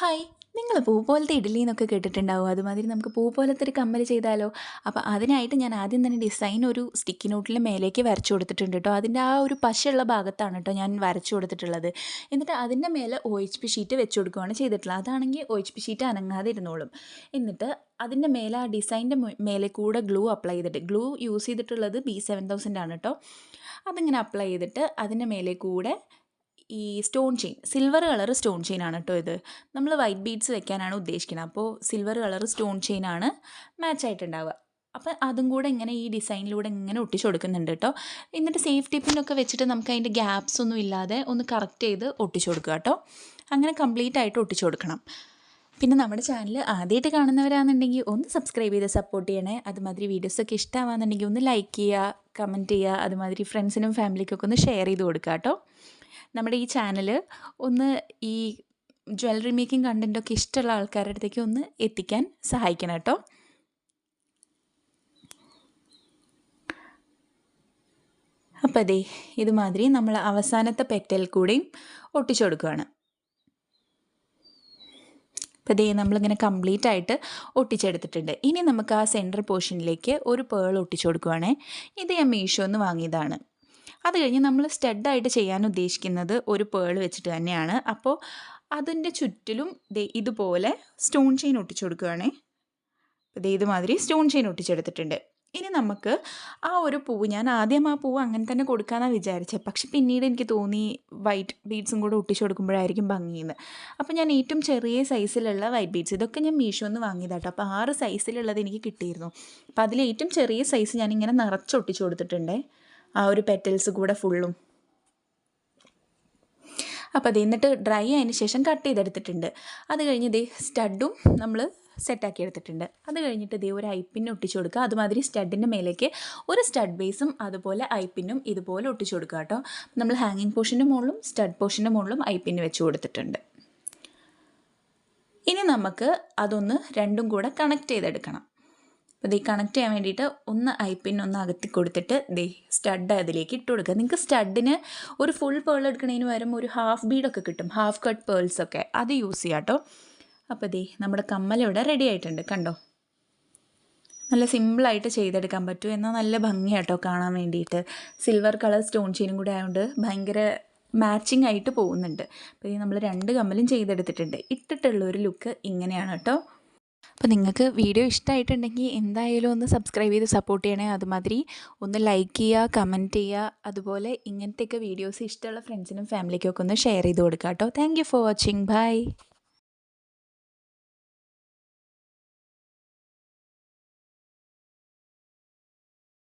Hi നിങ്ങൾ പൂ പോലത്തെ ഇഡ്ഡലി എന്നൊക്കെ കേട്ടിട്ടുണ്ടാവും. അതുമാതിരി നമുക്ക് പൂ പോലത്തെ ഒരു കമ്മൽ ചെയ്താലോ? അപ്പോൾ അതിനായിട്ട് ഞാൻ ആദ്യം തന്നെ ഡിസൈൻ ഒരു സ്റ്റിക്കി നോട്ടിൽ മേലേക്ക് വരച്ചു കൊടുത്തിട്ടുണ്ട് കേട്ടോ. അതിന്റെ ആ ഒരു പശയുള്ള ഭാഗത്താണ് കേട്ടോ ഞാൻ വരച്ചു കൊടുത്തിട്ടുള്ളത്. എന്നിട്ട് അതിന്റെ മേലെ ഒ എച്ച് പി ഷീറ്റ് വെച്ച് കൊടുക്കുകയാണ് ചെയ്തിട്ടുള്ളത്. അതാണെങ്കിൽ ഒ എച്ച് പി ഷീറ്റ് അനങ്ങാതെ ഇരുന്നോളും. എന്നിട്ട് അതിന്റെ മേലെ ആ ഡിസൈന്റെ മേലെ കൂടെ ഗ്ലൂ അപ്ലൈ ചെയ്തിട്ട് ഗ്ലൂ യൂസ് ചെയ്തിട്ടുള്ളത് ബി സെവൻ തൗസൻഡ് ആണ് കേട്ടോ. അതിങ്ങനെ അപ്ലൈ ചെയ്തിട്ട് അതിന്റെ മേലെ കൂടെ ഈ stone chain silver colour stone chain ആണ് കേട്ടോ ഇത്. നമ്മൾ വൈറ്റ് ബീഡ്സ് വെക്കാനാണ് ഉദ്ദേശിക്കുന്നത് അപ്പോൾ സിൽവർ കളർ സ്റ്റോൺ ചെയിൻ ആണ് മാച്ച് ആയിട്ടുണ്ടാവുക. അപ്പം അതും കൂടെ ഇങ്ങനെ ഈ ഡിസൈനിലൂടെ ഇങ്ങനെ ഒട്ടിച്ചു കൊടുക്കുന്നുണ്ട് കേട്ടോ എന്നിട്ട് സേഫ്റ്റി പിന്നൊക്കെ വെച്ചിട്ട് നമുക്ക് അതിന്റെ ഗ്യാപ്സ് ഒന്നും ഇല്ലാതെ ഒന്ന് കറക്റ്റ് ചെയ്ത് ഒട്ടിച്ചു കൊടുക്കുക കേട്ടോ അങ്ങനെ കംപ്ലീറ്റ് ആയിട്ട് ഒട്ടിച്ചു കൊടുക്കണം. പിന്നെ നമ്മുടെ ചാനൽ ആദ്യമായിട്ട് കാണുന്നവരാണെന്നുണ്ടെങ്കിൽ ഒന്ന് സബ്സ്ക്രൈബ് ചെയ്ത് സപ്പോർട്ട് ചെയ്യണേ. അതുമാതിരി വീഡിയോസൊക്കെ ഇഷ്ടമാണെന്നുണ്ടെങ്കിൽ ഒന്ന് ലൈക്ക് ചെയ്യുക കമന്റ് ചെയ്യുക. അതുമാതിരി ഫ്രണ്ട്സിനും ഫാമിലിക്കൊക്കെ ഒന്ന് ഷെയർ ചെയ്ത് കൊടുക്കുക കേട്ടോ നമ്മുടെ ഈ ചാനൽ ഒന്ന് ഈ ജ്വല്ലറി മേക്കിംഗ് കണ്ടന്റൊക്കെ ഇഷ്ടമുള്ള ആൾക്കാരുടെ അടുത്തേക്ക് ഒന്ന് എത്തിക്കാൻ സഹായിക്കണം കേട്ടോ. അപ്പം അതെ ഇതുമാതിരി നമ്മൾ അവസാനത്തെ പെറ്റൽ കൂടെയും ഒട്ടിച്ചു കൊടുക്കുകയാണ് അപ്പോൾ ഇതേ നമ്മളിങ്ങനെ കംപ്ലീറ്റ് ആയിട്ട് ഒട്ടിച്ചെടുത്തിട്ടുണ്ട്. ഇനി നമുക്ക് ആ സെന്റർ പോർഷനിലേക്ക് ഒരു പേൾ ഒട്ടിച്ചു കൊടുക്കുവാണേ. ഇത് ഞാൻ മീഷോ വാങ്ങിയതാണ്. അത് കഴിഞ്ഞ് നമ്മൾ സ്റ്റഡായിട്ട് ചെയ്യാൻ ഉദ്ദേശിക്കുന്നത് ഒരു പേൾ വെച്ചിട്ട് തന്നെയാണ്. അപ്പോൾ അതിന്റെ ചുറ്റിലും ഇതുപോലെ സ്റ്റോൺ ചെയിൻ ഒട്ടിച്ചു കൊടുക്കുകയാണേ ദേ ഇതുമാതിരി സ്റ്റോൺ ചെയിൻ ഒട്ടിച്ചെടുത്തിട്ടുണ്ട്. ഇനി നമുക്ക് ആ ഒരു പൂവ് ഞാൻ ആദ്യം ആ പൂവ് അങ്ങനെ തന്നെ കൊടുക്കാമെന്നാണ് വിചാരിച്ചത് പക്ഷെ പിന്നീട് എനിക്ക് തോന്നി വൈറ്റ് ബീഡ്സും കൂടെ ഒട്ടിച്ചു കൊടുക്കുമ്പോഴായിരിക്കും ഭംഗിയെന്ന് അപ്പോൾ ഞാൻ ഏറ്റവും ചെറിയ സൈസിലുള്ള വൈറ്റ് ബീഡ്സ് ഇതൊക്കെ ഞാൻ മീഷോ എന്ന് വാങ്ങിയതാട്ടോ. അപ്പോൾ ആറ് സൈസിലുള്ളത് എനിക്ക് കിട്ടിയിരുന്നു. അപ്പോൾ അതിൽ ഏറ്റവും ചെറിയ സൈസ് ഞാനിങ്ങനെ നിറച്ചൊട്ടിച്ചു കൊടുത്തിട്ടുണ്ടേ. ആ ഒരു പെറ്റൽസ് കൂടെ ഫുള്ളും അപ്പോൾ അത് എന്നിട്ട് ഡ്രൈ ആയതിന് ശേഷം കട്ട് ചെയ്തെടുത്തിട്ടുണ്ട്. അത് കഴിഞ്ഞ് ഇതേ സ്റ്റഡും നമ്മൾ സെറ്റാക്കി എടുത്തിട്ടുണ്ട്. അത് കഴിഞ്ഞിട്ട് ഇതേ ഒരു ഐപ്പിന് ഒട്ടിച്ചു കൊടുക്കുക. അതുമാതിരി സ്റ്റഡിന്റെ മേലേക്ക് ഒരു സ്റ്റഡ് ബേസും അതുപോലെ ഐപ്പിനും ഇതുപോലെ ഒട്ടിച്ചു കൊടുക്കുക കേട്ടോ. നമ്മൾ ഹാങ്ങിങ് പോർഷന്റെ മുകളിലും സ്റ്റഡ് പോർഷന്റെ മുകളിലും ഐപ്പിന് വെച്ച് കൊടുത്തിട്ടുണ്ട്. ഇനി നമുക്ക് അതൊന്ന് രണ്ടും കൂടെ കണക്ട് ചെയ്തെടുക്കണം. അപ്പോൾ ദേ കണക്ട് ചെയ്യാൻ വേണ്ടിയിട്ട് ഒന്ന് ഐ പിൻ ഒന്ന് അകത്തി കൊടുത്തിട്ട് ദേ സ്റ്റഡ് അതിലേക്ക് ഇട്ട് കൊടുക്കുക. നിങ്ങൾക്ക് സ്റ്റഡിന് ഒരു ഫുൾ പേൾ എടുക്കുന്നതിന് പകരം ഒരു ഹാഫ് ബീഡൊക്കെ കിട്ടും. ഹാഫ് കട്ട് പേൾസൊക്കെ അത് യൂസ് ചെയ്യാം കേട്ടോ. അപ്പോൾ ദേ നമ്മുടെ കമ്മൽ ഇവിടെ റെഡി ആയിട്ടുണ്ട്. കണ്ടോ? നല്ല സിമ്പിളായിട്ട് ചെയ്തെടുക്കാൻ പറ്റും. എന്നാൽ നല്ല ഭംഗിയാട്ടോ കാണാൻ വേണ്ടിയിട്ട്. സിൽവർ കളർ സ്റ്റോൺ ചെയിനും കൂടെ ആയതുകൊണ്ട് ഭയങ്കര മാച്ചിങ് ആയിട്ട് പോകുന്നുണ്ട്. അപ്പോൾ നമ്മൾ രണ്ട് കമ്മലും ചെയ്തെടുത്തിട്ടുണ്ട്. ഇട്ടിട്ടുള്ള ഒരു ലുക്ക് ഇങ്ങനെയാണ് കേട്ടോ. അപ്പോൾ നിങ്ങൾക്ക് വീഡിയോ ഇഷ്ടമായിട്ടുണ്ടെങ്കിൽ എന്തായാലും ഒന്ന് സബ്സ്ക്രൈബ് ചെയ്ത് സപ്പോർട്ട് ചെയ്യണേ. അതുമാതിരി ഒന്ന് ലൈക്ക് ചെയ്യുക കമന്റ് ചെയ്യുക. അതുപോലെ ഇങ്ങനത്തെയൊക്കെ വീഡിയോസ് ഇഷ്ടമുള്ള ഫ്രണ്ട്സിനും ഫാമിലിക്കും ഒക്കെ ഒന്ന് ഷെയർ ചെയ്ത് കൊടുക്കുക കേട്ടോ. Thank for watching bye